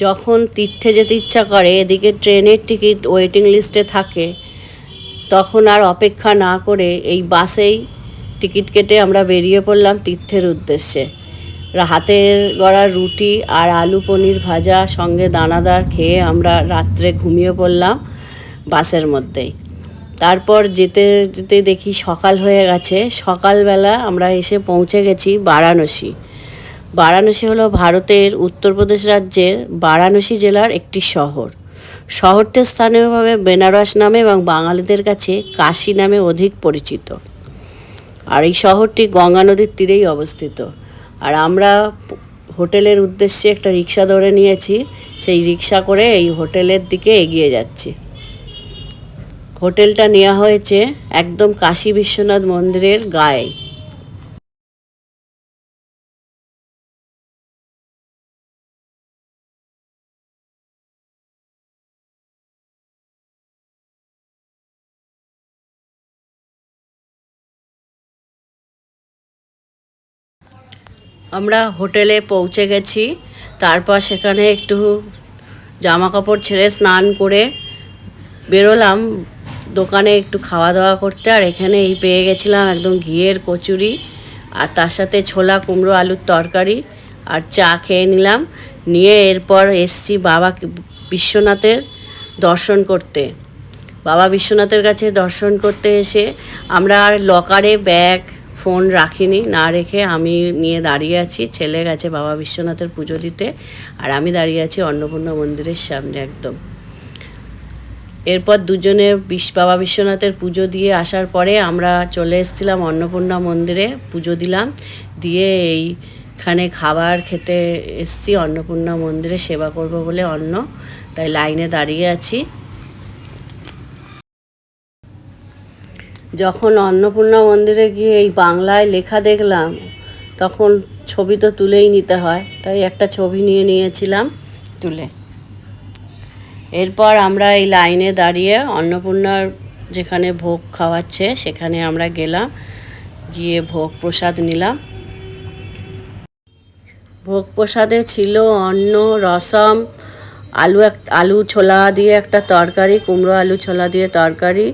যখন তীর্থে যেতে ইচ্ছা করে, এদিকে ট্রেনের টিকিট ওয়েটিং লিস্টে থাকে, তখন আর অপেক্ষা না করে এই বাসেই টিকিট কেটে আমরা বেরিয়ে পড়লাম তীর্থের উদ্দেশ্যে। হাতের গড়া রুটি আর আলু পনির ভাজা সঙ্গে দানাদার খেয়ে আমরা রাত্রে ঘুমিয়ে পড়লাম বাসের মধ্যেই। তারপর যেতে যেতে দেখি সকাল হয়ে গেছে। সকালবেলা আমরা এসে পৌঁছে গেছি বারাণসী। বারাণসী হলো ভারতের উত্তরপ্রদেশ রাজ্যের বারাণসী জেলার একটি শহর। শহরটি স্থানীয়ভাবে বেনারস নামে এবং বাঙালিদের কাছে কাশী নামে অধিক পরিচিত। আর এই শহরটি গঙ্গা নদীর তীরেই অবস্থিত। আর আমরা হোটেলের উদ্দেশ্যে একটা রিক্সা ধরে নিয়েছি। সেই রিক্সা করে এই হোটেলের দিকে এগিয়ে যাচ্ছি। হোটেলটা নেওয়া হয়েছে একদম কাশী বিশ্বনাথ মন্দিরের গায়ে। আমরা হোটেলে পৌঁছে গেছি। তারপর সেখানে একটু জামা কাপড় ছেড়ে স্নান করে বেরোলাম দোকানে একটু খাওয়া দাওয়া করতে। আর এখানে এই পেয়ে গেছিলাম একদম ঘিয়ের কচুরি আর তার সাথে ছোলা, কুমড়ো, আলুর তরকারি আর চা খেয়ে নিলাম। নিয়ে এরপর এসছি বাবা বিশ্বনাথের দর্শন করতে। বাবা বিশ্বনাথের কাছে দর্শন করতে এসে আমরা আর লকারে ব্যাগ ফোন রাখিনি, না রেখে আমি নিয়ে দাঁড়িয়ে আছি। ছেলে গেছে বাবা বিশ্বনাথের পুজো দিতে আর আমি দাঁড়িয়ে আছি অন্নপূর্ণা মন্দিরের সামনে একদম। এরপর দুজনে বিশ, বাবা বিশ্বনাথের পুজো দিয়ে আসার পরে আমরা চলে এসেছিলাম অন্নপূর্ণা মন্দিরে, পুজো দিলাম। দিয়ে এইখানে খাবার খেতে এসছি, অন্নপূর্ণা মন্দিরে সেবা করব বলে অন্ন। তাই লাইনে দাঁড়িয়ে আছি। যখন অন্নপূর্ণা মন্দিরে গিয়ে এই বাংলায় লেখা দেখলাম, তখন ছবি তো তুলেই নিতে হয়। তাই একটা ছবি নিয়ে নিয়েছিলাম তুলে। এরপর আমরা এই লাইনে দাঁড়িয়ে অন্নপূর্ণার যেখানে ভোগ খাওয়াচ্ছে, সেখানে আমরা গেলাম, গিয়ে ভোগ প্রসাদ নিলাম। ভোগ প্রসাদে ছিল অন্ন, রসম, আলু এক, আলু ছোলা দিয়ে একটা তরকারি, কুমড়ো আলু ছোলা দিয়ে তরকারি,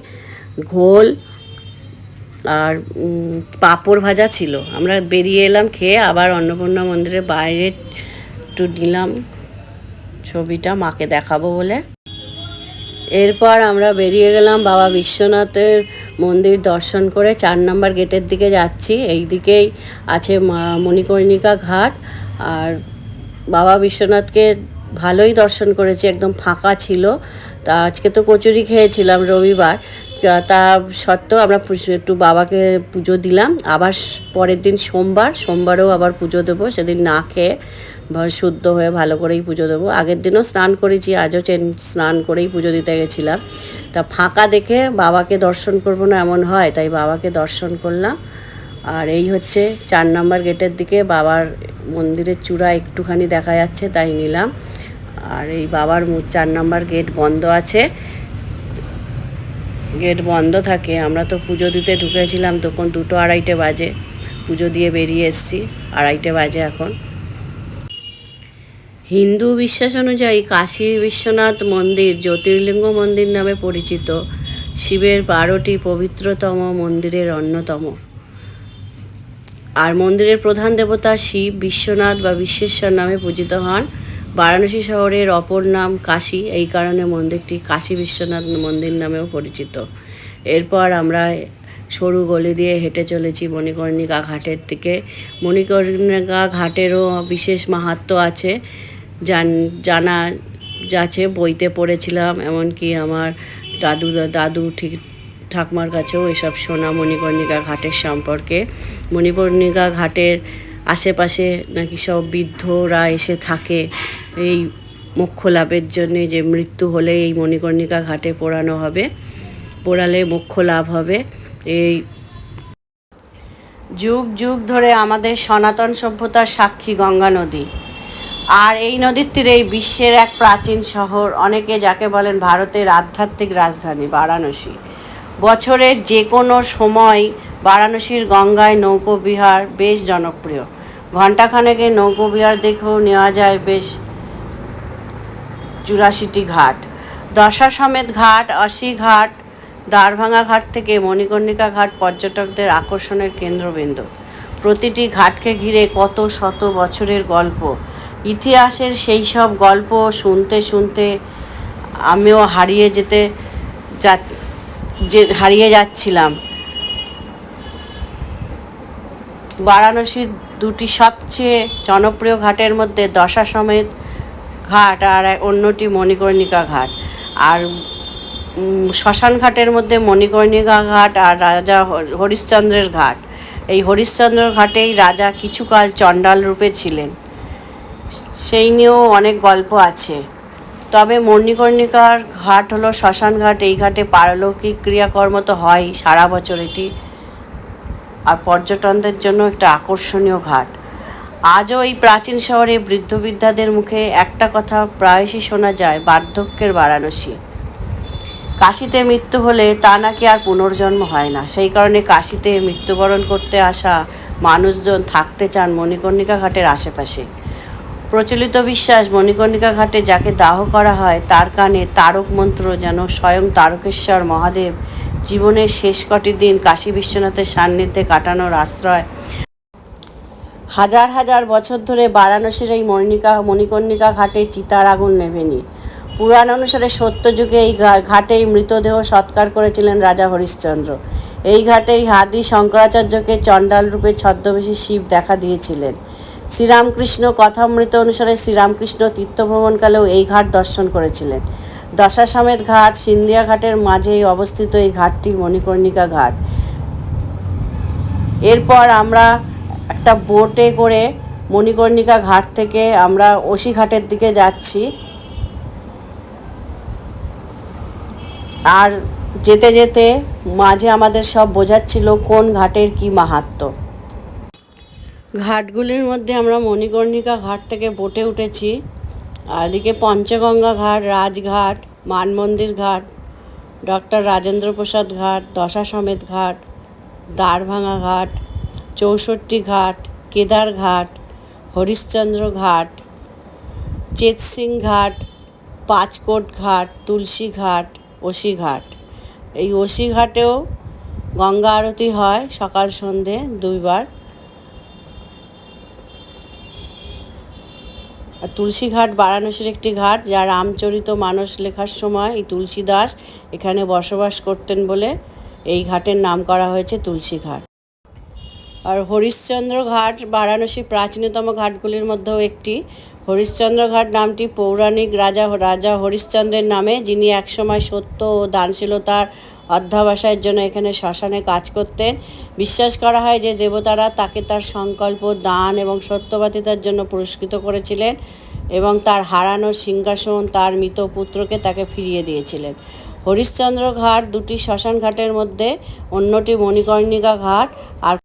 ঘোল আর পাঁপড় ভাজা ছিল। আমরা বেরিয়ে এলাম, খেয়ে আবার অন্নপূর্ণা মন্দিরের বাইরে একটু নিলাম ছবিটা, মাকে দেখাবো বলে। এরপর আমরা বেরিয়ে গেলাম বাবা বিশ্বনাথের মন্দির দর্শন করে। চার নম্বর গেটের দিকে যাচ্ছি। এই দিকেই আছে মণিকর্ণিকা ঘাট। আর বাবা বিশ্বনাথকে ভালোই দর্শন করেছি, একদম ফাঁকা ছিল। তা আজকে তো কচুরি খেয়েছিলাম রবিবার। তা- সত্ত্বেও আমরা একটু বাবাকে পুজো দিলাম। আবার পরের দিন সোমবার, সোমবারেও আবার পুজো দেবো। সেদিন না খেয়ে শুদ্ধ হয়ে ভালো করেই পুজো দেবো। আগের দিনও স্নান করেছি, আজও চেন, স্নান করেই পুজো দিতে গেছিলাম। তা ফাঁকা দেখে বাবাকে দর্শন করব না এমন হয়, তাই বাবাকে দর্শন করলাম। আর এই হচ্ছে চার নাম্বার গেটের দিকে বাবার মন্দিরের চূড়া একটুখানি দেখা যাচ্ছে, তাই নিলাম। আর এই বাবার চার নাম্বার গেট বন্ধ আছে। গেট বন্ধ থাকে, আমরা তো পুজো দিতে ঢুকেছিলাম তখন দুটো আড়াইটে বাজে। পুজো দিয়ে বেরিয়ে এসেছি, আড়াইটে বাজে এখন। হিন্দু বিশ্বাস অনুযায়ী কাশী বিশ্বনাথ মন্দির জ্যোতির্লিঙ্গ মন্দির নামে পরিচিত। শিবের বারোটি পবিত্রতম মন্দিরের অন্যতম। আর মন্দিরের প্রধান দেবতা শিব, বিশ্বনাথ বা বিশ্বেশ্বর নামে পূজিত হন। বারাণসী শহরের অপর নাম কাশী। এই কারণে মন্দিরটি কাশী বিশ্বনাথ মন্দির নামেও পরিচিত। এরপর আমরা সরু গলি দিয়ে হেঁটে চলেছি মণিকর্ণিকা ঘাটের দিকে। মণিকর্ণিকা ঘাটেরও বিশেষ মাহাত্ম্য আছে। জান, জানা যাচ্ছে, বইতে পড়েছিলাম, এমনকি আমার দাদু দাদু ঠিক, ঠাকুমার কাছেও এসব শোনা মণিকর্ণিকা ঘাটের সম্পর্কে। মণিকর্ণিকা ঘাটের আশেপাশে নাকি সব বৃদ্ধরা এসে থাকে এই মোক্ষ লাভের জন্যে যে মৃত্যু হলে এই মণিকর্ণিকা ঘাটে পোড়ানো হবে। পোড়ালে মোক্ষ লাভ হবে। এই যুগ যুগ ধরে আমাদের সনাতন সভ্যতার সাক্ষী গঙ্গা নদী। আর এই নদীর তীরেই বিশ্বের এক প্রাচীন শহর, অনেকে যাকে বলেন ভারতের আধ্যাত্মিক রাজধানী, বারাণসী। বছরের যে কোনো সময় বারাণসীর গঙ্গায় নৌকো বিহার বেশ জনপ্রিয়। ঘণ্টাখানেকে নৌকো বিহার দেখেও নেওয়া যায় বেশ চুরাশিটি ঘাট। দশা সমেত ঘাট অশি ঘাট দ্বারভাঙা ঘাট থেকে মণিকর্ণিকা ঘাট পর্যটকদের আকর্ষণের কেন্দ্রবিন্দু। প্রতিটি ঘাটকে ঘিরে কত শত বছরের গল্প। ইতিহাসের সেই সব গল্প শুনতে শুনতে আমিও হারিয়ে যেতে যা, যে, হারিয়ে যাচ্ছিলাম। বারাণসীর দুটি সবচেয়ে জনপ্রিয় ঘাটের মধ্যে দশা সমেত ঘাট আর অন্যটি মণিকর্ণিকা ঘাট। আর শ্মশান ঘাটের মধ্যে মণিকর্ণিকা ঘাট আর রাজা হরিশ্চন্দ্রের ঘাট। এই হরিশ্চন্দ্র ঘাটেই রাজা কিছুকাল চণ্ডাল রূপে ছিলেন। সেই নিয়েও অনেক গল্প আছে। তবে মণিকর্ণিকার ঘাট হলো শ্মশান ঘাট, এই ঘাটে পারলৌকিক ক্রিয়াকর্ম তো হয়ই সারা বছর এটি। আর পর্যটনদের জন্য একটা আকর্ষণীয় ঘাট। আজও এই প্রাচীন শহরে বৃদ্ধ বৃদ্ধাদের মুখে একটা কথা প্রায়শই শোনা যায়, বার্ধক্যের বারাণসী। কাশিতে মৃত্যু হলে তা নাকি আর পুনর্জন্ম হয় না। সেই কারণে কাশিতে মৃত্যুবরণ করতে আসা মানুষজন থাকতে চান মণিকর্ণিকা ঘাটের আশেপাশে। প্রচলিত বিশ্বাস মণিকর্ণিকা ঘাটে যাকে দাহ করা হয়, তার কানে তারক মন্ত্র যেন স্বয়ং তারকেশ্বর মহাদেব জীবনের শেষ কটি দিন কাশী বিশ্বনাথের সান্নিধ্যে কাটানোর আশ্রয়। হাজার হাজার বছর ধরে বারাণসীর এই মণিকা, মণিকর্ণিকা ঘাটে চিতার আগুন নেভেনি। পুরাণ অনুসারে সত্যযুগে এই ঘাটেই মৃতদেহ সৎকার করেছিলেন রাজা হরিশ্চন্দ্র। এই ঘাটেই হাদি শঙ্করাচার্যকে চণ্ডাল রূপে ছদ্মবেশী শিব দেখা দিয়েছিলেন। শ্রীরামকৃষ্ণ কথামৃত অনুসারে শ্রীরামকৃষ্ণ তীর্থভ্রমণকালেও এই ঘাট দর্শন করেছিলেন। দশাসমেত ঘাট, সিন্ধিয়া ঘাটের মাঝেই অবস্থিত এই ঘাটটি মণিকর্ণিকা ঘাট। এরপর আমরা একটা বোটে করে মণিকর্ণিকা ঘাট থেকে আমরা ওসি ঘাটের দিকে যাচ্ছি। আর যেতে যেতে মাঝে আমাদের সব বোঝাচ্ছিল কোন ঘাটের কি মাহাত্ম্য ঘাটগুলির মধ্যে আমরা মণিকর্ণিকা ঘাট থেকে বোটে উঠেছি। আর এদিকে পঞ্চগঙ্গা ঘাট, রাজঘাট, মানমন্দির ঘাট, ডক্টর রাজেন্দ্র প্রসাদ ঘাট, দশা সমেত ঘাট দ্বারভাঙা ঘাট, চৌষট্টি ঘাট, কেদার ঘাট, হরিশ্চন্দ্র ঘাট, চেতসিং ঘাট, পাঁচকোট ঘাট, তুলসী ঘাট ওসি ঘাট। এই ওসি ঘাটেও গঙ্গা আরতি হয় সকাল সন্ধে দুইবার। তুলসী ঘাট বারাণসীর একটি ঘাট, যা রামচরিত মানস লেখার সময় এই তুলসী দাস এখানে বসবাস করতেন বলে এই ঘাটের নাম করা হয়েছে তুলসী ঘাট আর হরিশ্চন্দ্র ঘাট বারাণসীর প্রাচীনতম ঘাটগুলির মধ্যেও একটি। হরিশ্চন্দ্র ঘাট নামটি পৌরাণিক রাজা রাজা হরিশ্চন্দ্রের নামে, যিনি একসময় সত্য ও দানশীলতার অধ্যাবসায়ের জন্য এখানে শ্মশানে কাজ করতেন। বিশ্বাস করা হয় যে দেবতারা তাকে তার সংকল্প, দান এবং সত্যবাদিতার জন্য পুরস্কৃত করেছিলেন এবং তার হারানো সিংহাসন তার মৃত পুত্রকে তাকে ফিরিয়ে দিয়েছিলেন। হরিশ্চন্দ্র ঘাট দুটি শ্মশান ঘাটের মধ্যে, অন্যটি মণিকর্ণিকা ঘাট আর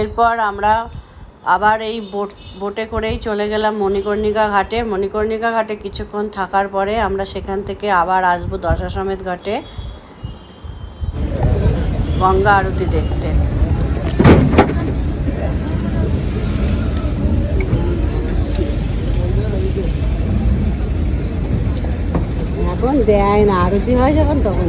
এরপর আমরা আবার এই বোট, বোটে করেই চলে গেলাম মণিকর্ণিকা ঘাটে। মণিকর্ণিকা ঘাটে কিছুক্ষণ থাকার পরে আমরা সেখান থেকে আবার আসব দশা সমেত ঘাটে গঙ্গা আরতি দেখতে। এখন দেয় না, আরতি হয় যখন তখন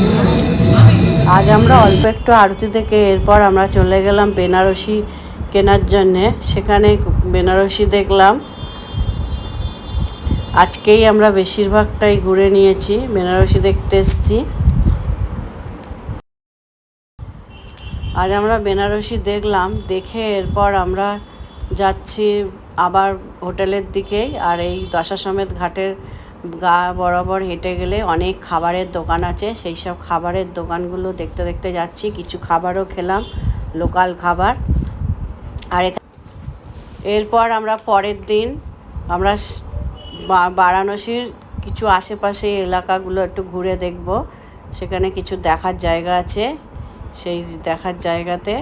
আজ আমরা অল্প একটু আরতি থেকে এরপর আমরা চলে গেলাম বেনারসি কেনার জন্যে। সেখানে বেনারসি দেখলাম। আজকেই আমরা বেশিরভাগটাই ঘুরে নিয়েছি, বেনারসি দেখতে এসেছি। আজ আমরা বেনারসি দেখলাম, দেখে এরপর আমরা যাচ্ছি আবার হোটেলের দিকেই, আর এই দশাসমেত ঘাটের গা বরাবর হেঁটে গেলে অনেক খাবারের দোকান আছে, সেই সব খাবারের দোকানগুলো দেখতে দেখতে যাচ্ছি, কিছু খাবারও খেলাম, লোকাল খাবার। আর এরপর আমরা পরের দিন আমরা বারাণসীর কিছু আশেপাশে এলাকাগুলো একটু ঘুরে দেখব, সেখানে কিছু দেখার জায়গা আছে, সেই দেখার জায়গাতে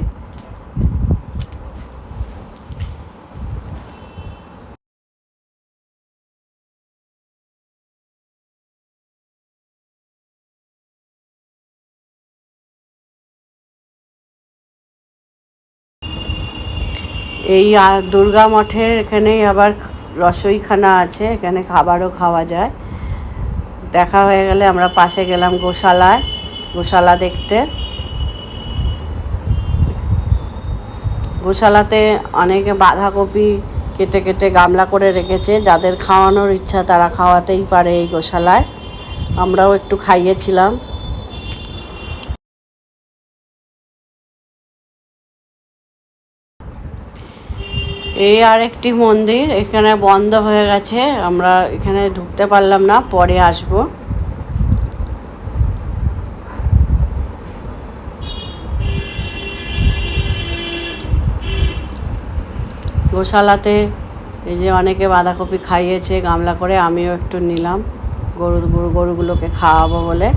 এই দুর্গা মঠের এখানেই আবার রসইখানা আছে, এখানে খাবারও খাওয়া যায়। দেখা হয়ে গেলে আমরা পাশে গেলাম গোশালায়, গোশালা দেখতে। গোশালাতে অনেকে বাঁধাকপি কেটে কেটে গামলা করে রেখেছে, যাদের খাওয়ানোর ইচ্ছা তারা খাওয়াতেই পারে এই গোশালায়। আমরাও একটু খাইয়েছিলাম। এই আর একটি মন্দির, এখানে বন্ধ হয়ে গেছে, আমরা এখানে ঢুকতে পারলাম না, পরে আসব। গোশালাতে এই যে অনেকে বাঁধাকপি খাইয়েছে, গামলা করে আমিও একটু নিলাম গরু গরু গরুগুলোকে খাওয়াবো বলে।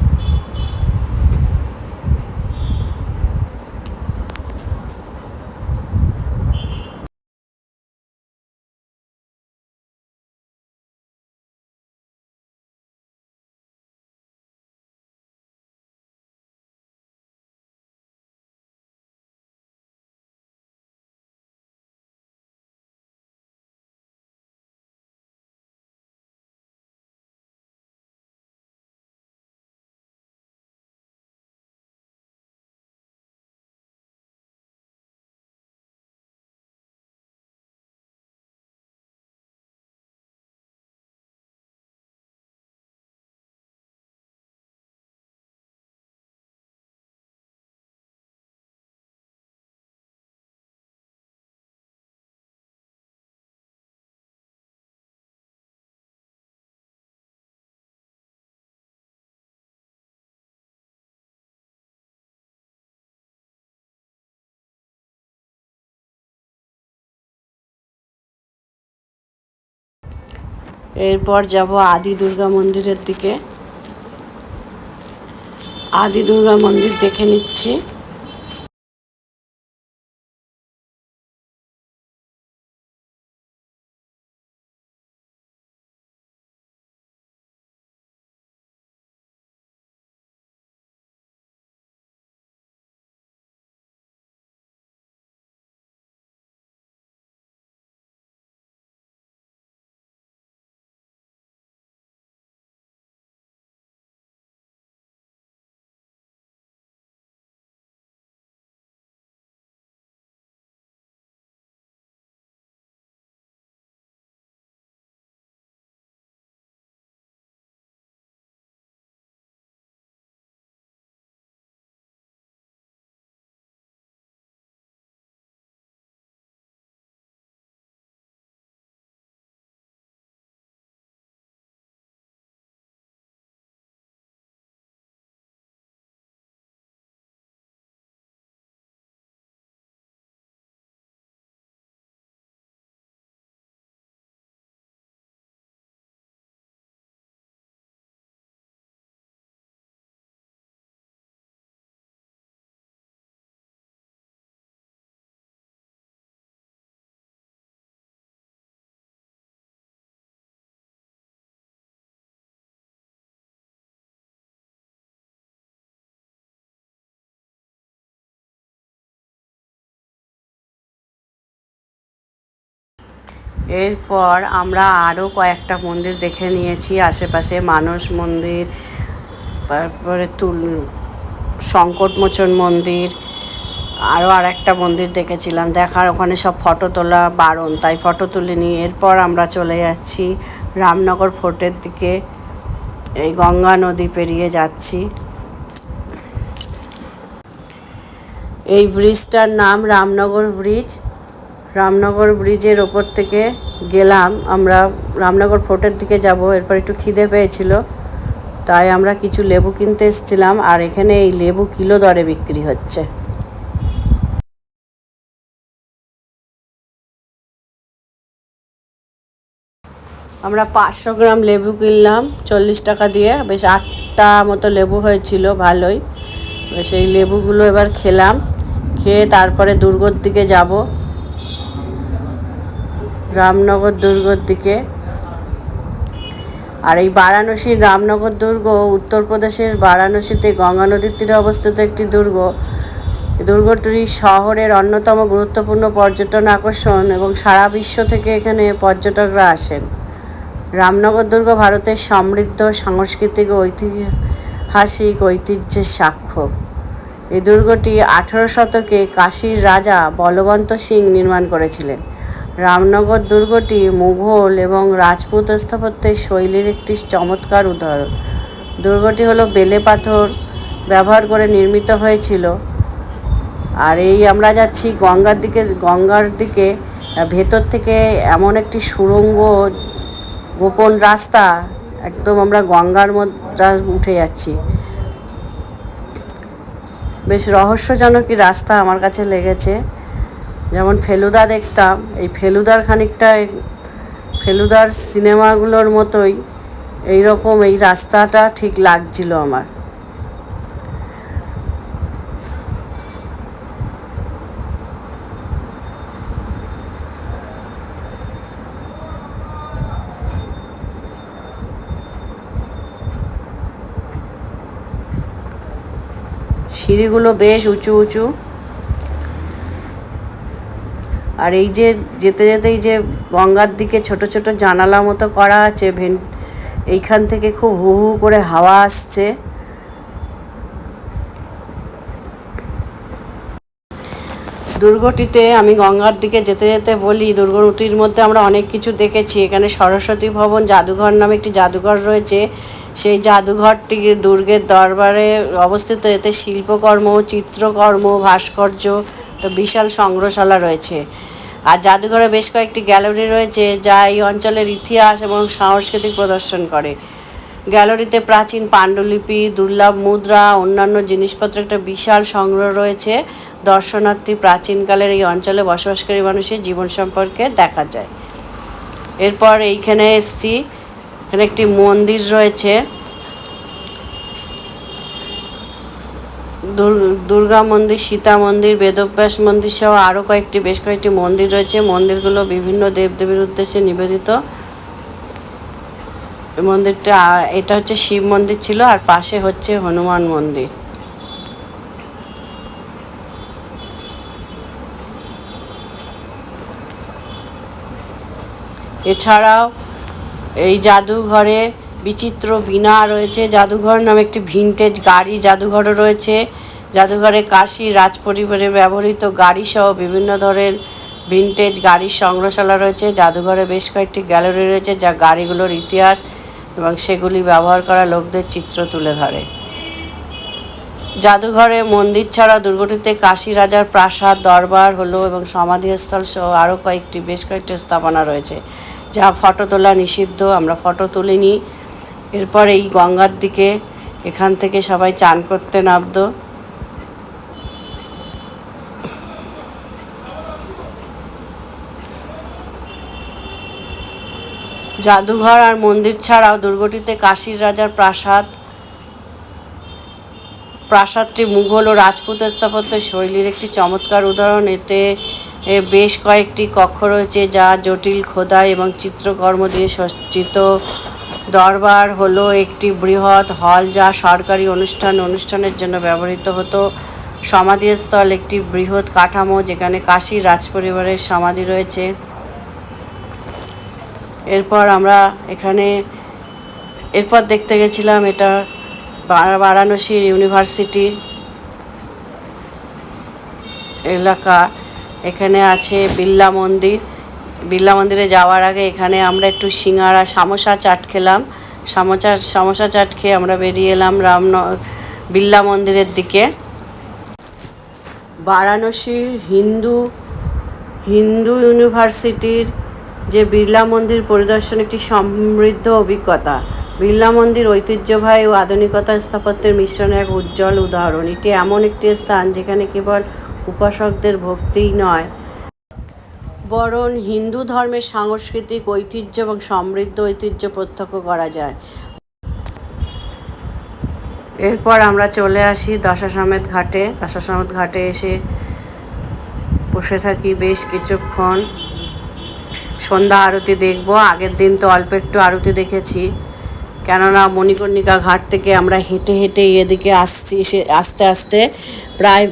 এরপর যাব আদি দুর্গা মন্দিরের দিকে। আদি দুর্গা মন্দির দেখে নিচ্ছি। এরপর আমরা আরও কয়েকটা মন্দির দেখে নিয়েছি, আশেপাশে মানস মন্দির, তারপরে তুল, সংকটমোচন মন্দির, আরও আর একটা মন্দির দেখেছিলাম। দেখার ওখানে সব ফটো তোলা বারণ, তাই ফটো তুলিনি এরপর আমরা চলে যাচ্ছি রামনগর ফোর্টের দিকে। এই গঙ্গা নদী পেরিয়ে যাচ্ছি। এই ব্রিজটার নাম রামনগর ব্রিজ। রামনগর ব্রিজের ওপর থেকে গেলাম। আমরা রামনগর ফোর্টের দিকে যাব, এরপর একটু খিদে পেয়েছিল। তাই আমরা কিছু লেবু কিনতে এসেছিলাম, আর এখানে এই লেবু কিলো দরে বিক্রি হচ্ছে। আমরা পাঁচশো গ্রাম লেবু কিনলাম, চল্লিশ টাকা দিয়ে। বেশ আটটা মতো লেবু হয়েছিল, ভালোই। এই লেবুগুলো এবার খেলাম। খেয়ে তারপরে দুর্গর দিকে যাব। রামনগর দুর্গর দিকে। আর এই বারাণসীর রামনগর দুর্গ উত্তরপ্রদেশের বারাণসীতে গঙ্গা নদীর তীরে অবস্থিত একটি দুর্গ। দুর্গটি শহরের অন্যতম গুরুত্বপূর্ণ পর্যটন আকর্ষণ এবং সারা বিশ্ব থেকে এখানে পর্যটকরা আসেন। রামনগর দুর্গ ভারতের সমৃদ্ধ সাংস্কৃতিক ঐতিহাসিক ঐতিহ্যের সাক্ষ্য। এই দুর্গটি আঠেরো শতকে কাশীর রাজা বলবন্ত সিং নির্মাণ করেছিলেন। রামনগর দুর্গটি মুঘল এবং রাজপুত স্থাপত্যের শৈলীর একটি চমৎকার উদাহরণ। দুর্গটি হলো বেলে পাথর ব্যবহার করে নির্মিত হয়েছিল। আর এই আমরা যাচ্ছি গঙ্গার দিকে গঙ্গার দিকে ভেতর থেকে এমন একটি সুড়ঙ্গ গোপন রাস্তা, একদম আমরা গঙ্গার মধ্যে উঠে যাচ্ছি। বেশ রহস্যজনকই রাস্তা আমার কাছে লেগেছে। যেমন ফেলুদা দেখতাম, এই ফেলুদার খানিকটা ফেলুদার সিনেমাগুলোর মতোই এই রকম এই রাস্তাটা ঠিক লাগছিল আমার। সিঁড়িগুলো বেশ উঁচু উঁচু। আর এই যে যেতে যেতে এই যে গঙ্গার দিকে ছোট ছোট জানালা মতো করা আছে, ভেন এইখান থেকে খুব হু হু করে হাওয়া আসছে। দুর্গটিতে আমি গঙ্গার দিকে যেতে যেতে বলি, দুর্গটির মধ্যে আমরা অনেক কিছু দেখেছি। এখানে সরস্বতী ভবন, জাদুঘর নামে একটি জাদুঘর রয়েছে। সেই জাদুঘরটি দুর্গের দরবারে অবস্থিত। এতে শিল্পকর্ম, চিত্রকর্ম, ভাস্কর্য বিশাল সংগ্রহশালা রয়েছে। আর জাদুঘরে বেশ কয়েকটি গ্যালারি রয়েছে যা এই অঞ্চলের ইতিহাস এবং সাংস্কৃতিক প্রদর্শন করে। গ্যালারিতে প্রাচীন পাণ্ডুলিপি, দুর্লভ মুদ্রা, অন্যান্য জিনিসপত্র, একটা বিশাল সংগ্রহ রয়েছে। দর্শনার্থী প্রাচীনকালের এই অঞ্চলে বসবাসকারী মানুষের জীবন সম্পর্কে দেখা যায়। এরপর এইখানে এসছি। এখানে একটি মন্দির রয়েছে। দুর্গা মন্দির, সীতা মন্দির, বেদব্যাস মন্দির সহ আরও কয়েকটি, বেশ কয়েকটি মন্দির রয়েছে। মন্দিরগুলো বিভিন্ন দেবদেবীর উদ্দেশ্যে নিবেদিত। মন্দিরটা, এটা হচ্ছে শিব মন্দির ছিল, আর পাশে হচ্ছে হনুমান মন্দির। এছাড়াও এই জাদুঘরে বিচিত্র বীণা রয়েছে, জাদুঘর নামে একটি ভিনটেজ গাড়ি জাদুঘরও রয়েছে। জাদুঘরে কাশী রাজপরিবারে ব্যবহৃত গাড়ি সহ বিভিন্ন ধরনের ভিনটেজ গাড়ির সংগ্রহশালা রয়েছে। জাদুঘরে বেশ কয়েকটি গ্যালারি রয়েছে যা গাড়িগুলোর ইতিহাস এবং সেগুলি ব্যবহার করা লোকদের চিত্র তুলে ধরে। জাদুঘরে মন্দির ছাড়া দুর্গটিতে কাশী রাজার প্রাসাদ, দরবার, হলো এবং সমাধিস্থল সহ আরও কয়েকটি, বেশ কয়েকটি স্থাপনা রয়েছে। যা ফটো তোলা নিষিদ্ধ, আমরা ফটো তুলিনি। এরপর এই গঙ্গার দিকে এখান থেকে সবাই চান করতে নামতো। জাদুঘর আর মন্দির ছাড়াও দুর্গটিতে কাশীর রাজার প্রাসাদ, প্রাসাদটি মুঘল ও রাজপুত স্থাপত্যের শৈলীর একটি চমৎকার উদাহরণ। এতে বেশ কয়েকটি কক্ষ রয়েছে যা জটিল খোদাই এবং চিত্রকর্ম দিয়ে সজ্জিত। দরবার হলো একটি বৃহৎ হল যা সরকারি অনুষ্ঠান, অনুষ্ঠানের জন্য ব্যবহৃত হতো। সমাধিস্থল একটি বৃহৎ কাঠামো যেখানে কাশী রাজপরিবারের সমাধি রয়েছে। এরপর আমরা এখানে, এরপর দেখতে গেছিলাম এটা বারাণসীর ইউনিভার্সিটি এলাকা। এখানে আছে বিল্লা মন্দির। বিড়লা মন্দিরে যাওয়ার আগে এখানে আমরা একটু সিঙ্গারা, সামোসা চাট খেলাম। সামোসা সামোসা চাট খেয়ে আমরা বেরিয়ে এলাম রামন বিল্লা মন্দিরের দিকে। বারাণসীর হিন্দু হিন্দু ইউনিভার্সিটির যে বিড়লা মন্দির পরিদর্শন একটি সমৃদ্ধ অভিজ্ঞতা। বিড়লা মন্দির ঐতিহ্যবাহী ও আধুনিকতা স্থাপত্যের মিশ্রণে এক উজ্জ্বল উদাহরণ। এটি এমন একটি স্থান যেখানে কেবল উপাসকদের ভক্তিই নয় বরং হিন্দু ধর্মের সাংস্কৃতিক ঐতিহ্য এবং সমৃদ্ধ ঐতিহ্য প্রত্যক্ষ করা যায়। এরপর আমরা চলে আসি দশাসমেত ঘাটে। দশাসমেত ঘাটে এসে বসে থাকি বেশ কিছুক্ষণ। সন্ধ্যা আরতি দেখব। আগের দিন তো অল্প একটু আরতি দেখেছি। কেননা মণিকর্ণিকা ঘাট থেকে আমরা হেঁটে হেঁটে এদিকে আসছি, সে আস্তে আস্তে। প্রায়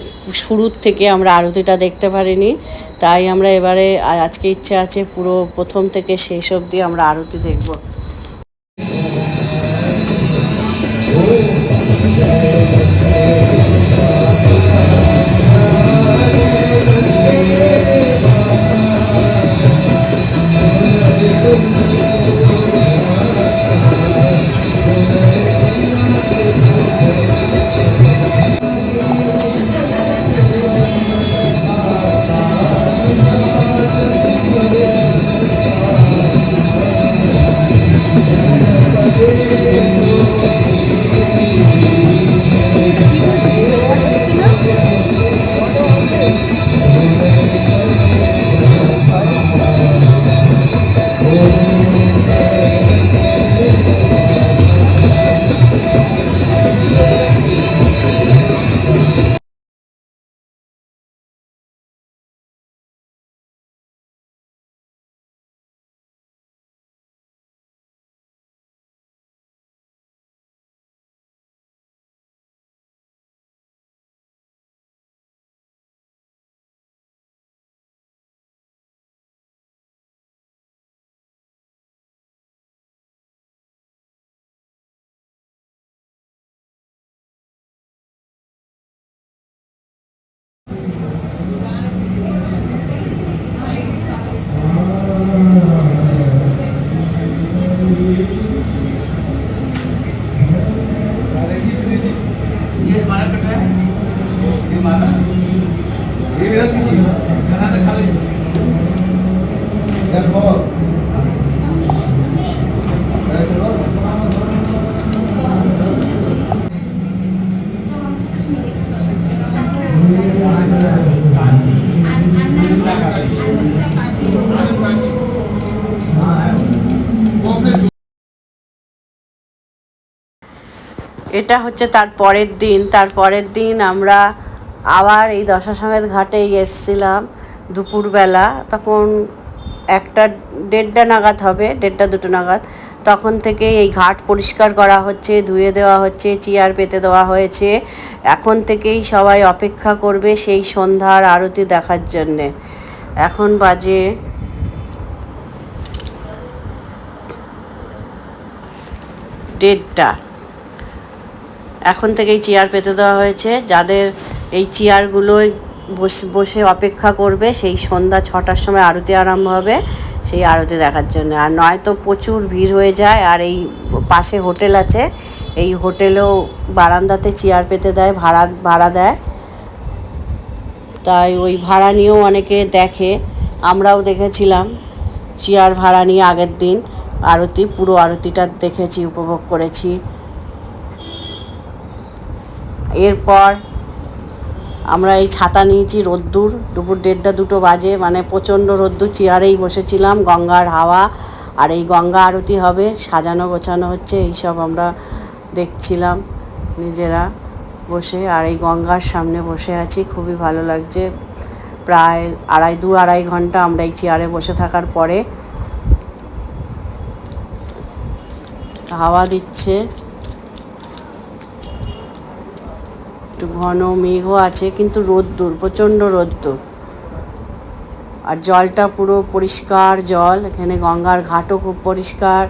শুরুর থেকে আমরা আরতিটা দেখতে পারিনি। তাই আমরা এবারে আজকে ইচ্ছে আছে পুরো প্রথম থেকে শেষ অবধি আমরা আরতি দেখব। Deus. এটা হচ্ছে তার পরের দিন। তার পরের দিন আমরা আবার এই দশাসমেত ঘাটেই এসছিলাম দুপুরবেলা। তখন একটা দেড়টা নাগাদ হবে, দেড়টা দুটো নাগাদ। তখন থেকে এই ঘাট পরিষ্কার করা হচ্ছে, ধুয়ে দেওয়া হচ্ছে, চেয়ার পেতে দেওয়া হয়েছে। এখন থেকেই সবাই অপেক্ষা করবে সেই সন্ধ্যার আরতি দেখার জন্যে। এখন বাজে দেড়টা। এখন থেকেই চেয়ার পেতে দেওয়া হয়েছে। যাদের এই চেয়ারগুলোয় বসে বসে অপেক্ষা করবে, সেই সন্ধ্যা ছটার সময় আরতি আরম্ভ হবে সেই আরতি দেখার জন্য। আর নয়তো প্রচুর ভিড় হয়ে যায় আর এই পাশে হোটেল আছে, এই হোটেলেও বারান্দাতে চেয়ার পেতে দেয়, ভাড়া ভাড়া দেয়। তাই ওই ভাড়া নিয়েও অনেকে দেখে, আমরাও দেখেছিলাম চেয়ার ভাড়া নিয়ে আগের দিন আরতি, পুরো আরতিটা দেখেছি, উপভোগ করেছি। এরপর আমরা এই ছাতা নিয়েছি রোদ্দুর, দুপুর দেড়টা দুটো বাজে মানে প্রচণ্ড রোদ্দুর, চেয়ারেই বসেছিলাম, গঙ্গার হাওয়া, আর এই গঙ্গা আরতি হবে, সাজানো গোছানো হচ্ছে, এইসব আমরা দেখছিলাম নিজেরা বসে, আর এই গঙ্গার সামনে বসে আছি, খুবই ভালো লাগছে। প্রায় আড়াই, দু আড়াই ঘণ্টা আমরা এই চেয়ারে বসে থাকার পরে হাওয়া দিচ্ছে। একটু ঘন মেঘও আছে, কিন্তু রোদ্দুর, প্রচণ্ড রোদ্দুর। আর জলটা পুরো পরিষ্কার জল, এখানে গঙ্গার ঘাটও খুব পরিষ্কার।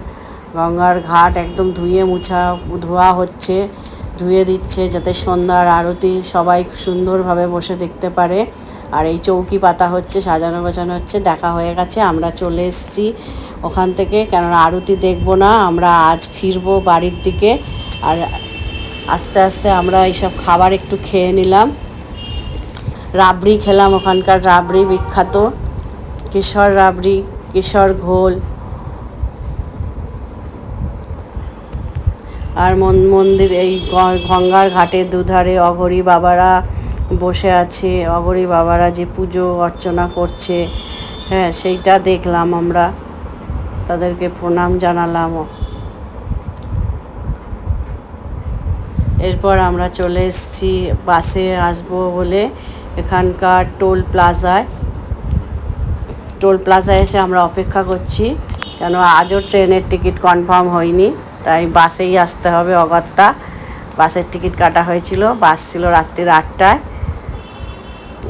গঙ্গার ঘাট একদম ধুয়ে মুছা, ধোয়া হচ্ছে, ধুয়ে দিচ্ছে যাতে সন্ধ্যার আরতি সবাই সুন্দরভাবে বসে দেখতে পারে। আর এই চৌকি পাতা হচ্ছে, সাজানো গোছানো হচ্ছে, দেখা হয়ে গেছে, আমরা চলে এসেছি ওখান থেকে। কেননা আরতি দেখব না, আমরা আজ ফিরবো বাড়ির দিকে। আর আস্তে আস্তে আমরা এইসব খাবার একটু খেয়ে নিলাম। রাবড়ি খেলাম ওখানকার রাবড়ি বিখ্যাত। কিশোর রাবড়ি, কিশোর ঘোল। আর মন- মন্দির এই গঙ্গার ঘাটের দুধারে অঘরী বাবারা বসে আছে। অঘরী বাবারা যে পুজো অর্চনা করছে। হ্যাঁ সেইটা দেখলাম আমরা। তাদেরকে প্রণাম জানালাম। এরপর আমরা চলে এসেছি, বাসে আসব বলে এখানকার টোল প্লাজায়। টোল প্লাজায় এসে আমরা অপেক্ষা করছি, কেন আজও ট্রেনের টিকিট কনফার্ম হয়নি, তাই বাসেই আসতে হবে অগত্যা। বাসের টিকিট কাটা হয়েছিল, বাস ছিল রাত্রির আটটায়।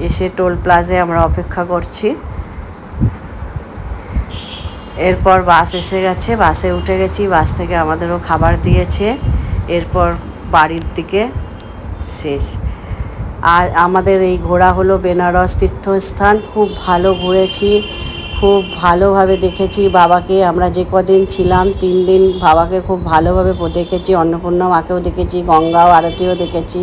এসে টোল প্লাজায় আমরা অপেক্ষা করছি। এরপর বাস এসে গেছে, বাসে উঠে গেছি, বাস থেকে আমাদেরও খাবার দিয়েছে। এরপর বাড়ির দিকে শেষ। আর আমাদের এই ঘোরা হলো বেনারস তীর্থস্থান। খুব ভালো ঘুরেছি, খুব ভালোভাবে দেখেছি বাবাকে। আমরা যে কদিন ছিলাম, তিন দিন বাবাকে খুব ভালোভাবে দেখেছি অন্নপূর্ণা মাকেও দেখেছি গঙ্গাও আরতিও দেখেছি।